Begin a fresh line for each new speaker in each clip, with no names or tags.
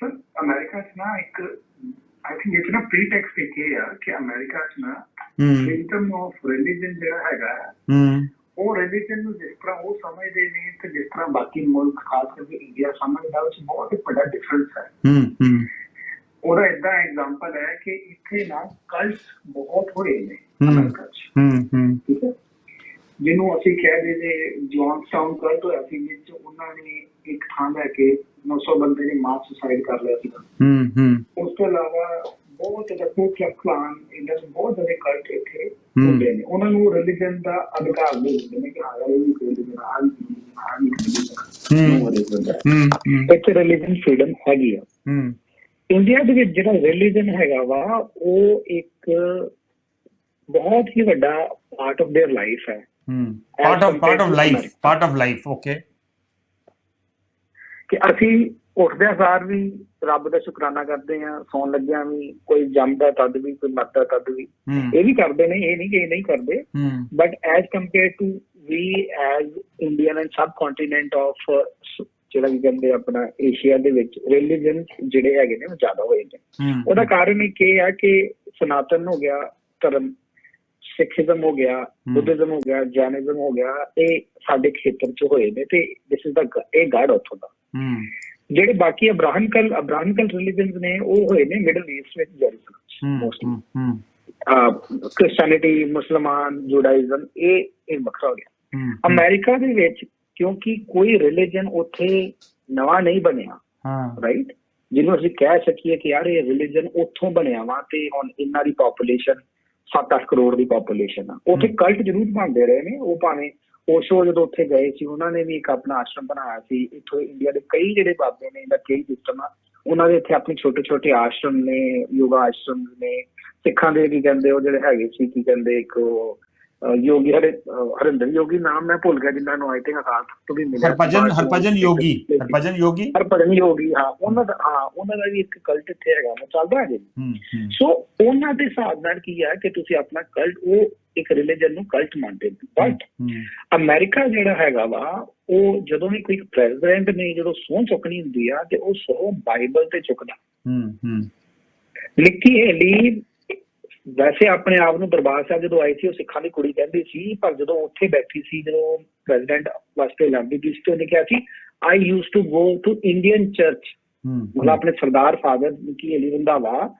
Sir America 'ਚ ਨਾ ਇੱਕ ਆਈ ਥਿੰਕ ਇਹ ਨਾ ਪ੍ਰੀਟੈਕਸਟ ਇੱਕ ਇਹ ਆ ਕਿ ਅਮਰੀਕਾ 'ਚ ਨਾ ਫ੍ਰੀडम ਆਫ ਰਿਲੀਜਨ ਜਿਹੜਾ ਹੈਗਾ ਉਹ ਰਿਲੀਜਨ ਨੂੰ ਜਿਸ ਤਰ੍ਹਾਂ ਉਹ ਸਮਝਦੇ ਨੇ ਤੇ ਜਿਸ ਤਰ੍ਹਾਂ ਬਾਕੀ ਮੁਲਕ ਖਾਸ ਕਰਕੇ ਇੰਡੀਆ ਸਮਝਦਾ 'ਚ ਬਹੁਤ ਹੀ ਵੱਡਾ ਡਿਫਰੈਂਸ ਹੈ
ਹੂੰ ਹੂੰ
ਉਹਦਾ ਇਦਾਂ ਐਗਜ਼ਾਮਪਲ ਹੈ ਕਿ ਇੱਥੇ ਨਾ ਕਲਟਸ ਬਹੁਤ ਹੋਏ ਨੇ। ਅਮਰੀਕਾ 'ਚ
ਹੂੰ ਹੂੰ
ਠੀਕ ਹੈ ਜਿਹਨੂੰ ਅਸੀਂ ਕਹਿ ਦੇ ਨੇ ਜੌਨਸਟਾਊਨ ਕਲਟ ਹੋਇਆ ਸੀ ਵਿੱਚ ਉਹਨਾਂ ਨੇ ਇੱਕ ਥਾਂ ਲੈ ਕੇ नौ सौ बंदे ने मार्च सुसाइड कर लिया था। उस अलावा बहुत ज़्यादा कू इंडिया में बहुत ज़्यादा कल्ट
इतने
उन्होंने
रिलीजन का
अधिकार देते रिलीजन फ्रीडम है
ही
है। इंडिया के जो रिलीजन है वह वो एक बहुत ही बड़ा पार्ट ऑफ़ देयर लाइफ
है। Part of part of life part of life okay
ਕਿ ਅਸੀਂ ਉੱਠਦਿਆਂ ਸਾਰ ਵੀ ਰੱਬ ਦਾ ਸ਼ੁਕਰਾਨਾ ਕਰਦੇ ਆ ਸੌਣ ਲੱਗਿਆਂ ਵੀ ਕੋਈ ਜੰਮਦਾ ਤਦ ਵੀ ਕੋਈ ਮਰਦਾ ਤਦ ਵੀ। ਇਹ ਵੀ ਕਰਦੇ ਨੇ ਇਹ ਨਹੀਂ ਕਿ ਇਹ ਨਹੀਂ ਕਰਦੇ। But as compare to we as Indian and subcontinent of ਜਿਹੜਾ ਵੀ ਕਹਿੰਦੇ ਆਪਣਾ ਏਸ਼ੀਆ ਦੇ ਵਿੱਚ ਰਿਲੀਜਨ ਜਿਹੜੇ ਹੈਗੇ ਨੇ ਉਹ ਜ਼ਿਆਦਾ ਹੋਏ ਨੇ। ਉਹਦਾ ਕਾਰਨ ਇਹ ਆ ਕਿ ਸਨਾਤਨ ਹੋ ਗਿਆ ਧਰਮ ਸਿੱਖੀਜ਼ਮ ਹੋ ਗਿਆ ਬੁੱਧਿਜ਼ਮ ਹੋ ਗਿਆ ਜੈਨਿਜ਼ਮ ਹੋ ਗਿਆ ਇਹ ਸਾਡੇ ਖੇਤਰ 'ਚ ਹੋਏ ਨੇ ਤੇ ਦਿਸ ਇਜ਼ ਦਾ ਇਹ ਗਾਡ ਉੱਥੋਂ ਦਾ। ਜਿਹੜੇ ਬਾਕੀ ਅਬਰਾਹਮਕਲ ਅਬਰਾਹਮਕਲ ਰਿਲੀਜਨਸ ਨੇ ਉਹ ਹੋਏ ਨੇ ਮਿਡਲ ਈਸਟ ਵਿੱਚ ਜੈਰੂਸਲਮ ਮੋਸਟਲੀ ਕ੍ਰਿਸਚੀਅਨਿਟੀ ਮੁਸਲਮਾਨ ਜੁਡਾਇਜ਼ਮ ਇਹ ਇਹ ਵੱਖਰਾ ਹੋ ਗਿਆ। ਅਮਰੀਕਾ ਦੇ ਵਿੱਚ ਕਿਉਂਕਿ ਕੋਈ ਰਿਲੀਜਨ ਉੱਥੇ ਨਵਾਂ ਨਹੀਂ ਬਣਿਆ
ਹਾਂ।
ਰਾਈਟ ਜਿਹਨੂੰ ਅਸੀਂ ਕਹਿ ਸਕੀਏ ਕਿ ਯਾਰ ਇਹ ਰਿਲੀਜਨ ਉੱਥੋਂ ਬਣਿਆ ਵਾ ਤੇ ਹੁਣ ਇਹਨਾਂ ਦੀ ਪੋਪੂਲੇਸ਼ਨ 7-8 ਕਰੋੜ ਦੀ ਪੋਪੂਲੇਸ਼ਨ ਆ। ਉੱਥੇ। ਕਲਟ ਜ਼ਰੂਰ ਬਣਦੇ ਰਹੇ ਨੇ ਉਹ ਭਾਵੇਂ ਓਸ਼ੋ ਜਦੋਂ ਉੱਥੇ ਗਏ ਸੀ ਉਹਨਾਂ ਨੇ ਵੀ ਇੱਕ ਆਪਣਾ ਆਸ਼ਰਮ ਬਣਾਇਆ ਸੀ। ਇੱਥੋਂ ਇੰਡੀਆ ਦੇ ਕਈ ਜਿਹੜੇ ਬਾਬੇ ਨੇ ਇਹਦਾ ਕਈ ਸਿਸਟਮ ਆ ਉਹਨਾਂ ਦੇ ਇੱਥੇ ਆਪਣੇ ਛੋਟੇ ਛੋਟੇ ਆਸ਼ਰਮ ਨੇ ਯੋਗਾ ਆਸ਼ਰਮ ਨੇ। ਸਿੱਖਾਂ ਦੇ ਕੀ ਕਹਿੰਦੇ ਉਹ ਜਿਹੜੇ ਹੈਗੇ ਸੀ ਕੀ ਕਹਿੰਦੇ ਇੱਕ ਉਹ, ਯੋਗੀ ਹਰੇ ਹਰਿੰਦਰ ਯੋਗੀ ਨਾਮ ਮੈਂ ਭੁੱਲ ਗਿਆ ਜਿਨ੍ਹਾਂ ਨੂੰ ਆਈ ਥਿੰਕ ਅਕਾਲ ਤੋਂ ਵੀ ਮਿਲਿਆ।
ਹਰਭਜਨ। ਹਰਭਜਨ ਯੋਗੀ ਹਰਭਜਨ ਯੋਗੀ?
ਹਰਭਜਨ ਯੋਗੀ ਹਾਂ ਉਹਨਾਂ ਦਾ ਹਾਂ ਉਹਨਾਂ ਦਾ ਵੀ ਇੱਕ ਕਲਟ ਇੱਥੇ ਹੈਗਾ ਉਹ ਚੱਲਦਾ ਹੈ ਜੀ ਸੋ ਉਹਨਾਂ ਦੇ ਹਿਸਾਬ ਨਾਲ ਕੀ ਹੈ ਕਿ ਤੁਸੀਂ ਆਪਣਾ ਕਲਟ ਉਹ ਇੱਕ ਰਿਲੀਜਨ ਨੂੰ ਕਲਟ ਮੰਨਦੇ ਨੇ ਬਟ ਅਮਰੀਕਾ ਜਿਹੜਾ ਹੈਗਾ ਵਾ ਉਹ ਜਦੋਂ ਵੀ ਕੋਈ ਪ੍ਰੈਜ਼ੀਡੈਂਟ ਨੇ ਜਦੋਂ ਸਹੁੰ ਚੁੱਕਣੀ ਹੁੰਦੀ ਆ ਤੇ ਉਹ ਸਹੁੰ ਬਾਈਬਲ ਤੇ ਚੁੱਕਦਾ।
ਹੂੰ ਹੂੰ।
ਨਿੱਕੀ ਹੇਲੀ ਵੈਸੇ ਆਪਣੇ ਆਪ ਨੂੰ ਦਰਬਾਰ ਸਾਹਿਬ ਜਦੋਂ ਆਈ ਸੀ ਉਹ ਸਿੱਖਾਂ ਦੀ ਕੁੜੀ ਕਹਿੰਦੀ ਸੀ ਪਰ ਜਦੋਂ ਉੱਥੇ ਬੈਠੀ ਸੀ ਜਦੋਂ ਪ੍ਰੈਜ਼ੀਡੈਂਟ ਵਾਸਤੇ ਲੜਦੀ ਸੀ ਤੇ ਉਹਨੇ ਕਿਹਾ ਸੀ I used to go to Indian
church
ਮਤਲਬ ਆਪਣੇ ਸਰਦਾਰ ਫਾਦਰ ਨਿੱਕੀ ਹੇਲੀ ਰੰਧਾਵਾ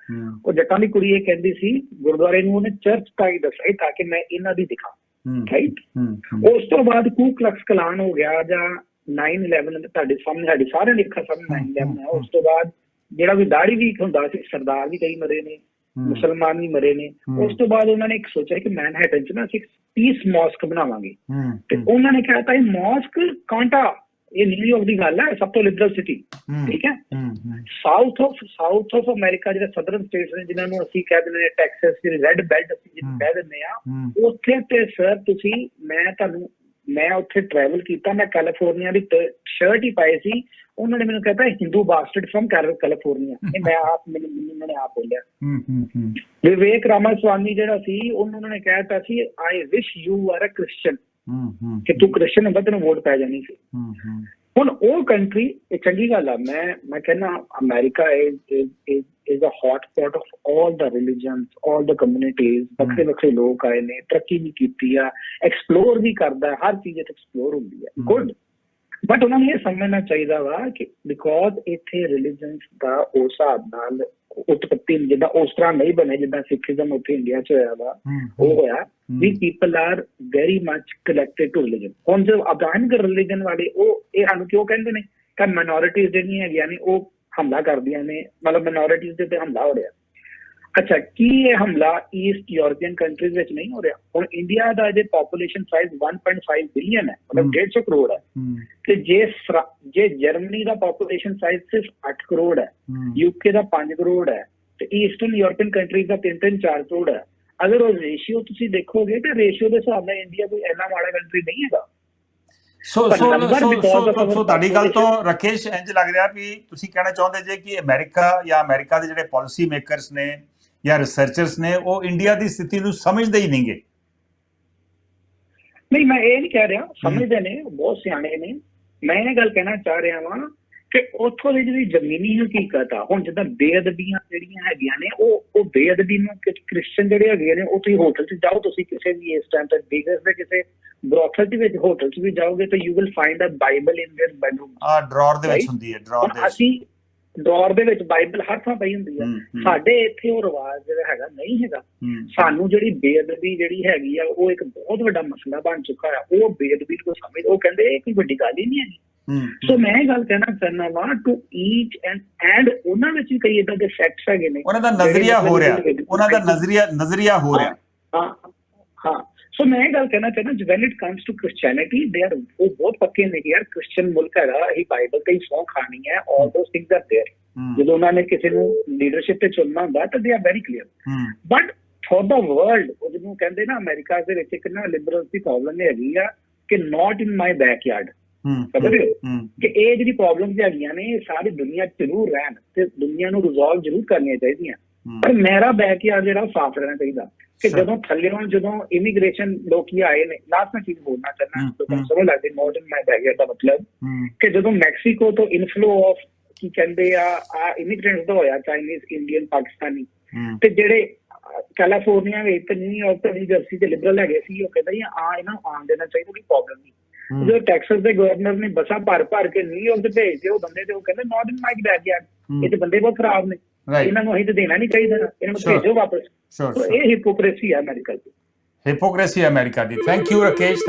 ਉਹ ਜੱਟਾਂ ਦੀ ਕੁੜੀ ਇਹ ਕਹਿੰਦੀ ਸੀ ਗੁਰਦੁਆਰੇ ਨੂੰ ਉਹਨੇ ਚਰਚ ਤਾਂ ਹੀ ਦੱਸਿਆ ਤਾਂ ਕਿ ਮੈਂ ਇਹਨਾਂ ਦੀ ਦਿਖਾਂ। ਰਾਈਟ ਉਸ ਤੋਂ ਬਾਅਦ ਕੂ ਕਲਕਸ ਕਲਾਨ ਹੋ ਗਿਆ ਜਾਂ 9/11 ਤੁਹਾਡੇ ਸਾਹਮਣੇ ਸਾਡੀ ਸਾਰਿਆਂ ਦੀ ਅੱਖਾਂ ਸਾਹਮਣੇ 9/11 ਹੈ ਉਸ ਤੋਂ ਬਾਅਦ ਜਿਹੜਾ ਵੀ ਦਾੜੀ ਵੀ ਹੁੰਦਾ ਸੀ ਸਰਦਾਰ ਵੀ ਕਈ ਮਰੇ ਨੇ। ਮੁਸਲਮਾਨ ਵੀ ਮਰੇ ਨੇ। ਉਸ ਤੋਂ ਬਾਅਦ ਉਹਨਾਂ ਨੇ ਇੱਕ ਸੋਚਿਆ ਕਿ ਮੈਨਹਟਨ ਚ ਨਾ ਅਸੀਂ ਪੀਸ ਮਾਸਕ ਬਣਾਵਾਂਗੇ। ਤੇ ਉਹਨਾਂ ਨੇ ਕਿਹਾ ਤਾਂ ਇਹ ਮਾਸਕ ਕਾਂਟਾ ਇਹ ਨਿਊਯਾਰਕ ਦੀ ਗੱਲ ਹੈ ਸਭ ਤੋਂ ਲਿਬਰਲ ਸਿਟੀ ਠੀਕ ਹੈ? South of south of America ਜਿਹੜੇ ਸਦਰਨ ਸਟੇਟਸ ਨੇ ਜਿਨ੍ਹਾਂ ਨੂੰ ਅਸੀਂ ਕਹਿ ਦਿੰਦੇ ਨੇ ਟੈਕਸਸ ਜਿਹੜੀ ਰੈੱਡ ਬੈਲਟ ਅਸੀਂ ਜਿਹਨੂੰ। ਕਹਿ ਦਿੰਦੇ ਆ ਉੱਥੇ ਤੇ ਸਰ ਤੁਸੀਂ ਮੈਂ ਤੁਹਾਨੂੰ ਮੈਂ ਉੱਥੇ ਟਰੈਵਲ ਕੀਤਾ ਮੈਂ ਕੈਲੀਫੋਰਨੀਆ ਦੀ ਸ਼ਰਟ ਹੀ ਪਾਈ ਸੀ। ਉਹਨਾਂ ਨੇ ਮੈਨੂੰ ਕਹਿੰਦਾ ਹਿੰਦੂ ਬਾਸਟਰਡ ਫਰਮ ਕੈਲੀਫੋਰਨੀਆ ਇਹ ਮੈਂ ਆਪ ਮੈਨੂੰ ਮੈਨੂੰ ਨੇ ਆਪ ਬੋਲਿਆ।
ਹੂੰ ਹੂੰ ਹੂੰ।
ਵਿਵੇਕ ਰਾਮਾਸਵਾਮੀ ਜਿਹੜਾ ਸੀ ਉਹਨੂੰ ਉਹਨਾਂ ਨੇ ਕਹਿਤਾ ਸੀ I wish you are a Christian
ਹੂੰ ਹੂੰ
ਕਿ ਤੂੰ ਕ੍ਰਿਸਚੀਅਨ ਹੁੰਦਾ ਤੈਨੂੰ ਵੋਟ ਪੈ ਜਾਣੀ ਸੀ।
ਹੂੰ ਹੂੰ।
ਹੁਣ ਉਹ ਕੰਟਰੀ ਇਹ ਚੰਗੀ ਗੱਲ ਆ ਮੈਂ ਮੈਂ ਕਹਿੰਦਾ America is is a hot spot of all the religions all the communities ਵੱਖਰੇ ਵੱਖਰੇ ਲੋਕ ਆਏ ਨੇ ਤਰੱਕੀ ਵੀ ਕੀਤੀ ਆ ਐਕਸਪਲੋਰ ਵੀ ਕਰਦਾ ਹਰ ਚੀਜ਼ ਐਕਸਪਲੋਰ ਹੁੰਦੀ ਹੈ।
ਹਮ।
ਗੁੱਡ ਬਟ ਉਹਨਾਂ ਨੂੰ ਇਹ ਸਮਝਣਾ ਚਾਹੀਦਾ ਵਾ ਕਿ ਬਿਕੋਜ਼ ਇੱਥੇ ਰਿਲੀਜਨਸ ਦਾ ਉਸ ਹਿਸਾਬ ਨਾਲ ਉਤਪਤੀ ਜਿੱਦਾਂ ਉਸ ਤਰ੍ਹਾਂ ਨਹੀਂ ਬਣੇ ਜਿੱਦਾਂ ਸਿੱਖੀਜ਼ਮ ਉੱਥੇ ਇੰਡੀਆ 'ਚ ਹੋਇਆ ਵਾ ਉਹ ਹੋਇਆ we people are very much connected to religion ਹੁਣ ਜੋ ਅਬਰਾਹਮਿਕ ਰਿਲੀਜਨ ਵਾਲੇ ਉਹ ਇਹ ਸਾਨੂੰ ਕਿਉਂ ਕਹਿੰਦੇ ਨੇ? ਕਿ ਮਾਈਨੋਰਿਟੀਜ਼ ਜਿਹੜੀਆਂ ਹੈਗੀਆਂ ਨੇ ਉਹ ਹਮਲਾ ਕਰਦੀਆਂ ਨੇ ਮਤਲਬ ਮਾਈਨੋਰਿਟੀਜ਼ ਦੇ ਤੇ ਹਮਲਾ ਹੋ ਰਿਹਾ। ਅੱਛਾ ਕੀ ਇਹ ਹਮਲਾ ਈਸਟ ਯੂਰਪੀਅਨ ਕੰਟਰੀਜ਼ ਵਿੱਚ ਨਹੀਂ ਹੋ ਰਿਹਾ? ਹੁਣ ਇੰਡੀਆ ਦਾ ਜੇ ਪੋਪੂਲੇਸ਼ਨ ਸਾਈਜ਼ 1.5 ਬਿਲੀਅਨ ਹੈ। ਮਤਲਬ 150 ਕਰੋੜ ਹੈ ਤੇ ਜੇ ਜੇ ਜਰਮਨੀ ਦਾ ਪੋਪੂਲੇਸ਼ਨ ਸਾਈਜ਼ ਸਿਰਫ 8 ਕਰੋੜ ਹੈ ਯੂਕੇ ਦਾ 5 ਕਰੋੜ ਹੈ ਤੇ ਈਸਟਰਨ ਯੂਰਪੀਅਨ ਕੰਟਰੀਜ਼ ਦਾ 3-3 4 ਕਰੋੜ ਹੈ ਅਗਰ ਉਹ ਰੇਸ਼ੀਓ ਤੁਸੀਂ ਦੇਖੋਗੇ ਤੇ ਰੇਸ਼ੀਓ ਦੇ ਹਿਸਾਬ ਨਾਲ ਇੰਡੀਆ ਕੋਈ ਇੰਨਾ ਮਾੜਾ ਕੰਟਰੀ ਨਹੀਂ ਹੈਗਾ।
ਸੋ ਸੋ ਸੋ ਤੁਹਾਡੀ ਗੱਲ ਤੋਂ ਰਕੇਸ਼ ਇੰਜ ਲੱਗ ਰਿਹਾ ਵੀ ਤੁਸੀਂ ਕਹਿਣਾ ਚਾਹੁੰਦੇ ਜੇ ਕਿ ਅਮਰੀਕਾ ਜਾਂ ਅਮਰੀਕਾ ਦੇ ਜਿਹੜੇ ਪਾਲਿਸੀ ਮੇਕਰਸ ਨੇ ਜਾਂ ਰਿਸਰਚਰਸ ਨੇ ਉਹ ਇੰਡੀਆ ਦੀ ਸਥਿਤੀ ਨੂੰ ਸਮਝਦੇ ਹੀ ਨਹੀਂਗੇ
ਨਹੀਂ ਮੈਂ ਇਹ ਨਹੀਂ ਕਹਿ ਰਿਹਾ ਸਮਝਦੇ ਨੇ ਬਹੁਤ ਸਿਆਣੇ ਨੇ ਮੈਂ ਇਹ ਗੱਲ ਕਹਿਣਾ ਚਾਹ ਰਿਹਾ ਵਾਂ ਕਿ ਉੱਥੋਂ ਦੀ ਜਿਹੜੀ ਜ਼ਮੀਨੀ ਹਕੀਕਤ ਆ ਹੁਣ ਜਿੱਦਾਂ ਬੇਅਦਬੀਆਂ ਜਿਹੜੀਆਂ ਹੈਗੀਆਂ ਨੇ ਉਹ ਉਹ ਬੇਅਦਬੀ ਨੂੰ ਕਿ ਕ੍ਰਿਸਚੀਅਨ ਜਿਹੜੇ ਹੈਗੇ ਨੇ ਉਹ ਤੁਸੀਂ ਹੋਟਲ 'ਚ ਜਾਓ ਤੁਸੀਂ ਕਿਸੇ ਵੀ ਇਸ ਟਾਈਮ ਤੇ ਬਿਗਸ ਦੇ ਕਿਸੇ ਬ੍ਰੋਥਲ ਦੇ ਵਿੱਚ ਹੋਟਲ 'ਚ ਵੀ ਜਾਓਗੇ ਤਾਂ you will find a Bible in their bedroom
ਆ ਡਰਾਅਰ ਦੇ ਵਿੱਚ
Right?
ਹੁੰਦੀ ਹੈ ਡਰਾਅਰ ਦੇ ਵਿੱਚ
ਅਸੀਂ ਡੋਰ ਦੇ ਵਿੱਚ ਬਾਈਬਲ ਹਰ ਥਾਂ ਪਈ ਹੁੰਦੀ ਆ। ਸਾਡੇ ਇੱਥੇ ਉਹ ਰਿਵਾਜ ਜਿਹੜਾ ਹੈਗਾ ਨਹੀਂ ਹੈਗਾ। ਸਾਨੂੰ ਜਿਹੜੀ ਬੇਅਦਬੀ ਜਿਹੜੀ ਹੈਗੀ ਆ ਉਹ ਇੱਕ ਬਹੁਤ ਵੱਡਾ ਮਸਲਾ ਬਣ ਚੁੱਕਾ ਆ। ਉਹ ਬੇਅਦਬੀ ਨੂੰ ਸਮਝ ਉਹ ਕਹਿੰਦੇ ਇਹ ਕੋਈ ਵੱਡੀ ਗੱਲ ਹੀ ਨਹੀਂ ਹੈ
ਹੂੰ,
ਸੋ ਮੈਂ ਇਹ ਗੱਲ ਕਹਿਣਾ ਚਾਹੁੰਦਾ ਵਾਂ ਟੂ ਈਚ ਐਂਡ ਐਂਡ ਉਹਨਾਂ ਵਿੱਚ ਵੀ ਕਈ ਇਦਾਂ ਦੇ ਫੈਕਟਸ ਹੈਗੇ ਨੇ
ਉਹਨਾਂ ਦਾ ਨਜ਼ਰੀਆ ਹੋ ਰਿਹਾ। ਉਹਨਾਂ ਦਾ ਨਜ਼ਰੀਆ ਨਜ਼ਰੀਆ ਹੋ ਰਿਹਾ।
ਹਾਂ ਹਾਂ। ਸੋ ਮੈਂ ਇਹ ਗੱਲ ਕਹਿਣਾ ਚਾਹੁੰਦਾ when it comes to Christianity they are ਉਹ ਬਹੁਤ ਪੱਕੇ ਨੇ ਯਾਰ ਕ੍ਰਿਸਚੀਅਨ ਮੁਲਕ ਹੈਗਾ ਇਹ ਬਾਈਬਲ ਤੇ ਹੀ ਸੌਂ ਖਾਣੀ ਹੈ ਆਲ ਦੋ ਥਿੰਗਸ ਆਰ देयर ਜਦੋਂ ਉਹਨਾਂ ਨੇ ਕਿਸੇ ਨੂੰ ਲੀਡਰਸ਼ਿਪ ਤੇ ਚੁਣਨਾ ਹੁੰਦਾ ਤਾਂ they are very
clear
but for the world ਉਹ ਜਿਹਨੂੰ ਕਹਿੰਦੇ ਨਾ ਅਮਰੀਕਾ ਦੇ ਵਿੱਚ ਇੱਕ ਨਾ ਲਿਬਰਲਸ ਦੀ ਪ੍ਰੋਬਲਮ ਹੈਗੀ ਆ ਕਿ ਨਾਟ ਇਨ ਮਾਈ ਬੈਕਯਾਰਡ ਸਮਝ ਰਹੇ ਕਿ ਇਹ ਜਿਹੜੀ ਪ੍ਰੋਬਲਮ ਹੈਗੀਆਂ ਨੇ ਇਹ ਸਾਰੀ ਦੁਨੀਆ ਜ਼ਰੂਰ ਰਹਿਣ ਤੇ ਦੁਨੀਆ ਨੂੰ ਰਿਜ਼ੋਲਵ ਜ਼ਰੂਰ ਕਰਨੀਆਂ ਚਾਹੀਦੀਆਂ ਪਰ ਮੇਰਾ ਬੈਕਯਾਰਡ ਜਿਹੜਾ ਉਹ ਸਾਫ਼ ਰਹਿਣਾ ਚਾਹੀਦਾ। ਕਿ. ਜਦੋਂ ਥੱਲੇੋਂ ਜਦੋਂ ਇਮੀਗ੍ਰੇਸ਼ਨ ਲੋਕੀ ਆਏ ਨੇ ਲਾਸਟ ਮੈਂ ਚੀਜ਼ ਬੋਲਣਾ
ਹਮ,
ਤੁਹਾਨੂੰ। ਸਮਝ ਲੱਗਦੀ ਨਾਟ ਇਨ ਮਾਈ ਬੈਕਯਾਰਡ ਦਾ ਮਤਲਬ ਕਿ ਜਦੋਂ ਮੈਕਸੀਕੋ ਤੋਂ ਇਨਫਲੋ ਆਫ ਕੀ ਕਹਿੰਦੇ ਆ ਆ ਇਮੀਗ੍ਰੈਂਟਸ ਦਾ ਹੋਇਆ ਚਾਈਨੀਜ਼ ਇੰਡੀਅਨ ਪਾਕਿਸਤਾਨੀ ਤੇ ਜਿਹੜੇ ਕੈਲੀਫੋਰਨੀਆ ਵਿੱਚ ਨਿਊਯਾਰਕ ਤੇ ਜਰਸੀ ਦੇ ਲਿਬਰਲ ਹੈਗੇ ਸੀ ਉਹ ਕਹਿੰਦੇ ਆ ਇਹਨਾਂ ਨੂੰ ਆਉਣ ਦੇਣਾ ਚਾਹੀਦਾ ਕੋਈ ਪ੍ਰੋਬਲਮ ਨਹੀਂ। ਜਦੋਂ ਟੈਕਸਸ ਦੇ ਗਵਰਨਰ ਨੇ ਬੱਸਾਂ ਭਰ ਭਰ ਕੇ ਨਿਊਯਾਰਕ ਤੇ ਭੇਜਦੇ ਉਹ ਬੰਦੇ ਤੇ ਉਹ ਕਹਿੰਦੇ ਨਾਟ ਇਨ ਮਾਈ ਬੈਕਯਾਰਡ
ਹੂੰ,
ਇਹ ਤੇ ਬੰਦੇ ਬਹੁਤ ਖਰਾਬ ਨੇ। ਇਹਨਾਂ ਨੂੰ ਅਸੀਂ ਤੇ ਦੇਣਾ ਨਹੀਂ ਚਾਹੀਦਾ। ਇਹਨਾਂ ਨੂੰ. ਭੇਜੋ ਵਾਪਸ. ਇਹ ਹਿਪੋਕ੍ਰੇਸੀ ਹੈ ਅਮਰੀਕਾ ਦੀ।
Hypocrisy America the. Thank you Rakesh